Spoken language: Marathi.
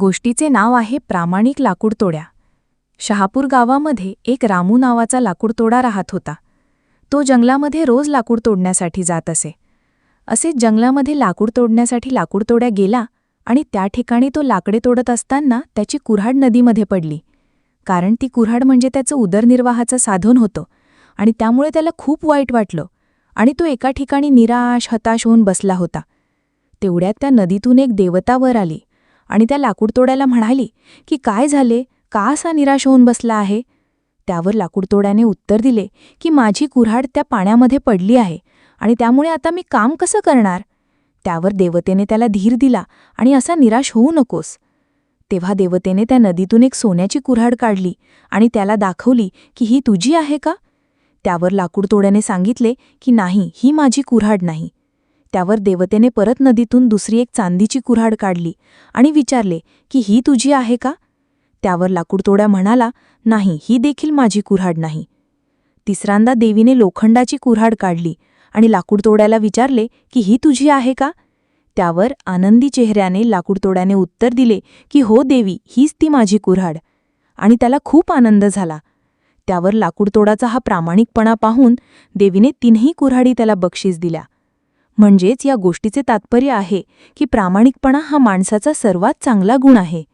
गोष्टीचे नाव आहे प्रामाणिक लाकूडतोड्या. शहापूर गावामध्ये एक रामू नावाचा लाकूडतोडा राहत होता. तो जंगलामध्ये रोज लाकूड तोडण्यासाठी जात असे. असे जंगलामध्ये लाकूड तोडण्यासाठी लाकूडतोड्या गेला आणि त्या ठिकाणी तो लाकडे तोडत असताना त्याची कुऱ्हाड नदीमध्ये पडली. कारण ती कुऱ्हाड म्हणजे त्याचं उदरनिर्वाहाचं साधन होतं आणि त्यामुळे त्याला खूप वाईट वाटलं आणि तो एका ठिकाणी निराश हताश होऊन बसला होता. तेवढ्यात त्या नदीतून एक देवता वर आली. आणि त्या लाकूडतोड्याला म्हणाली की काय झाले? का असा निराश होऊन बसला आहे? त्यावर लाकूडतोड्याने उत्तर दिले की माझी कुऱ्हाड त्या पाण्यामध्ये पडली आहे आणि त्यामुळे आता मी काम कसं करणार? त्यावर देवतेने त्याला धीर दिला आणि असा निराश होऊ नकोस. तेव्हा देवतेने त्या नदीतून एक सोन्याची कुऱ्हाड काढली आणि त्याला दाखवली की ही तुझी आहे का? त्यावर लाकूडतोड्याने सांगितले की नाही ही माझी कुऱ्हाड नाही. त्यावर देवतेने परत नदीतून दुसरी एक चांदीची कुऱ्हाड काढली आणि विचारले की ही तुझी आहे का? त्यावर लाकूडतोड्या म्हणाला नाही ही देखील माझी कुऱ्हाड नाही. तिसऱ्यांदा देवीने लोखंडाची कुऱ्हाड काढली आणि लाकूडतोड्याला विचारले की ही तुझी आहे का? त्यावर आनंदी चेहऱ्याने लाकूडतोड्याने उत्तर दिले की हो देवी हीच ती माझी कुऱ्हाड. आणि त्याला खूप आनंद झाला. त्यावर लाकूडतोडाचा हा प्रामाणिकपणा पाहून देवीने तीनही कुऱ्हाडी त्याला बक्षीस दिल्या. म्हणजेच या गोष्टीचे तात्पर्य आहे की प्रामाणिकपणा हा माणसाचा सर्वात चांगला गुण आहे.